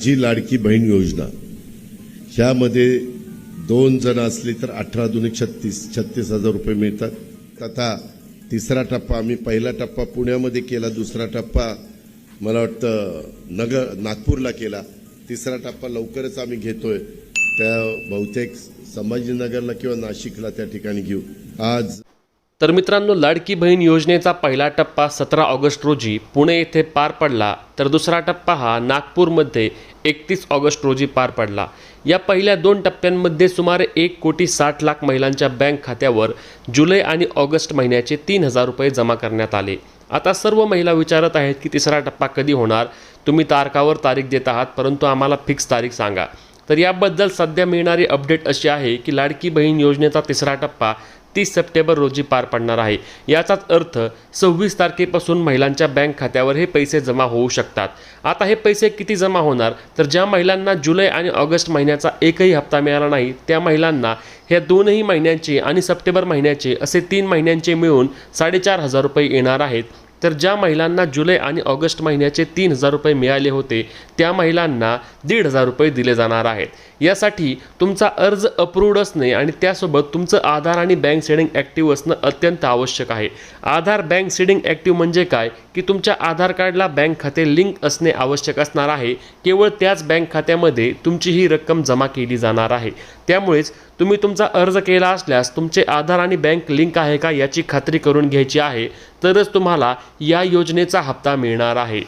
जी लाडकी बहीण योजना ह्यामध्ये दोन जण असले तर अठरा दोन छत्तीस छत्तीस हजार रुपये मिळतात. तथा तिसरा टप्पा आम्ही पहिला टप्पा पुण्यामध्ये केला दुसरा टप्पा मला वाटतं नगर नागपूरला केला. तिसरा टप्पा लवकरच आम्ही घेतोय. त्या बहुतेक संभाजीनगरला किंवा नाशिकला त्या ठिकाणी घेऊ. आज तर मित्रांनो लाडकी बहीण योजनेचा पहिला टप्पा सतरा ऑगस्ट रोजी पुणे येथे पार पडला तर दुसरा टप्पा हा नागपूरमध्ये एकतीस ऑगस्ट रोजी पार पडला. या पहिल्या दोन टप्प्यांमध्ये सुमारे एक कोटी साठ लाख महिलांच्या बँक खात्यावर जुलै आणि ऑगस्ट महिन्याचे तीन हजार रुपये जमा करण्यात आले. आता सर्व महिला विचारत आहेत की तिसरा टप्पा कधी होणार? तुम्ही तारखावर तारीख देत आहात परंतु आम्हाला फिक्स तारीख सांगा. तर याबद्दल सध्या मिळणारी अपडेट अशी आहे की लाडकी बहीण योजनेचा तिसरा टप्पा तीस सप्टेंबर रोजी पार पडणार आहे. याचाच अर्थ सव्वीस तारखेपासून महिलांच्या बँक खात्यावर हे पैसे जमा होऊ शकतात. आता हे पैसे किती जमा होणार? तर ज्या महिलांना जुलै आणि ऑगस्ट महिन्याचा एकही हप्ता मिळाला नाही त्या महिलांना ह्या दोनही महिन्यांचे आणि सप्टेंबर महिन्याचे असे तीन महिन्यांचे मिळून साडेचार हजार रुपये येणार आहेत. तर ज्या महिलांना जुलै आणि ऑगस्ट महिन्याचे तीन हजार रुपये मिळाले होते त्या महिलांना दीड हजार रुपये दिले जाणार आहेत. यासाठी तुमचा अर्ज अप्रूव्ड असणे आणि त्यासोबत तुमचं आधार आणि बँक सेडिंग ॲक्टिव्ह असणं अत्यंत आवश्यक आहे. आधार बँक सेडिंग ॲक्टिव्ह म्हणजे काय? की तुमच्या आधार कार्डला बँक खाते लिंक असणे आवश्यक असणार आहे. केवळ त्याच बँक खात्यामध्ये तुमची ही रक्कम जमा केली जाणार आहे. त्यामुळेच तुम्ही तुमचा अर्ज केला असल्यास तुमचे आधार आणि बँक लिंक आहे का याची खात्री करून घ्यायची आहे. तरच तुम्हाला या योजनेचा हप्ता मिळणार आहे.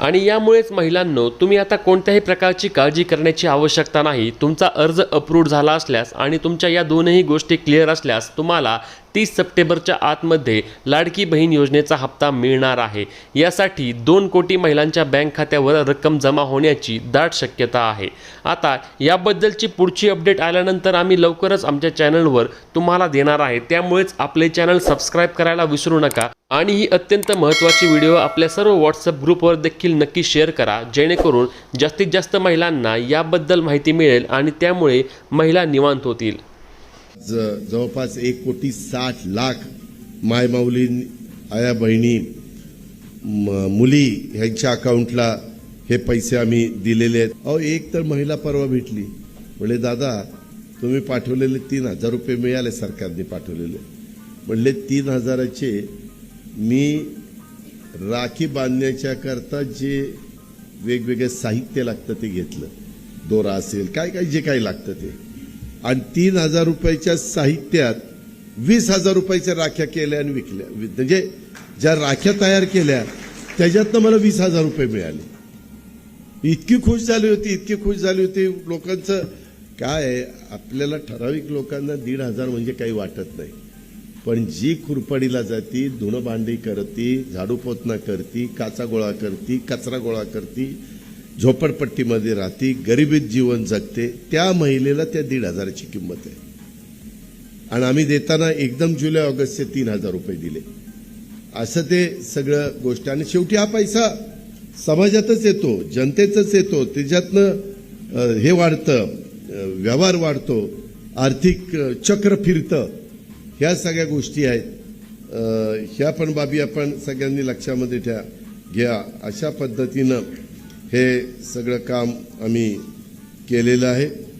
आणि यामुळेच महिलांनो तुम्ही आता कोणत्याही प्रकारची काळजी करण्याची आवश्यकता नाही. तुमचा अर्ज अप्रूव्ड झाला असल्यास आणि तुमच्या या दोनही गोष्टी क्लिअर असल्यास तुम्हाला तीस सप्टेंबरच्या आतमध्ये लाडकी बहीण योजनेचा हप्ता मिळणार आहे. यासाठी दोन कोटी महिलांच्या बँक खात्यावर रक्कम जमा होण्याची दाट शक्यता आहे. आता याबद्दलची पुढची अपडेट आल्यानंतर आम्ही लवकरच आमच्या चॅनलवर तुम्हाला देणार आहे. त्यामुळेच आपले चॅनल सबस्क्राईब करायला विसरू नका आणि ही अत्यंत महत्त्वाची व्हिडिओ आपल्या सर्व व्हॉट्सअप ग्रुपवर देखील नक्की शेअर करा. जेणेकरून जास्तीत जास्त महिलांना याबद्दल माहिती मिळेल आणि त्यामुळे महिला निवांत होतील. जवळपास एक कोटी साठ लाख मायमाऊली आया बहिणी म- मुली ह्यांच्या अकाउंटला हे पैसे आम्ही दिलेले आहेत. अहो एक तर महिला परवा भेटली. म्हणले दादा तुम्ही पाठवलेले तीन हजार रुपये मिळाले सरकारने पाठवलेले. म्हणले तीन हजाराचे मी राखी बांधण्याच्या करता जे वेगवेगळे साहित्य लागतं ते घेतलं. दोरा असेल काय काय जे काही लागतं ते. आणि तीन हजार रुपयाच्या साहित्यात वीस हजार रुपयाच्या राख्या केल्या आणि विकल्या. वि- म्हणजे ज्या राख्या तयार केल्या त्याच्यातनं मला वीस हजार रुपये मिळाले. इतकी खुश झाली होती इतकी खुश झाली होती लोकांचं. काय आपल्याला ठराविक लोकांना दीड हजार म्हणजे काही वाटत नाही. पण जी खुरपडीला जाती धुणं भांडी करती झाडू पोतना करती काचा गोळा करती कचरा गोळा करती झोपडपट्टीमध्ये राहती गरिबीत जीवन जगते त्या महिलेला त्या दीड हजाराची किंमत आहे. आणि आम्ही देताना एकदम जुलै ऑगस्टचे तीन हजार रुपये दिले. असं ते सगळं गोष्ट. आणि शेवटी हा पैसा समाजातच येतो जनतेतच येतो. त्याच्यातनं हे वाढतं व्यवहार वाढतो आर्थिक चक्र फिरतं. ह्या सगळ्या गोष्टी आहेत. ह्या पण बाबी आपण सगळ्यांनी लक्षामध्ये ठेवा. घ्या. अशा पद्धतीनं हे सगळं काम आम्ही केलेलं आहे.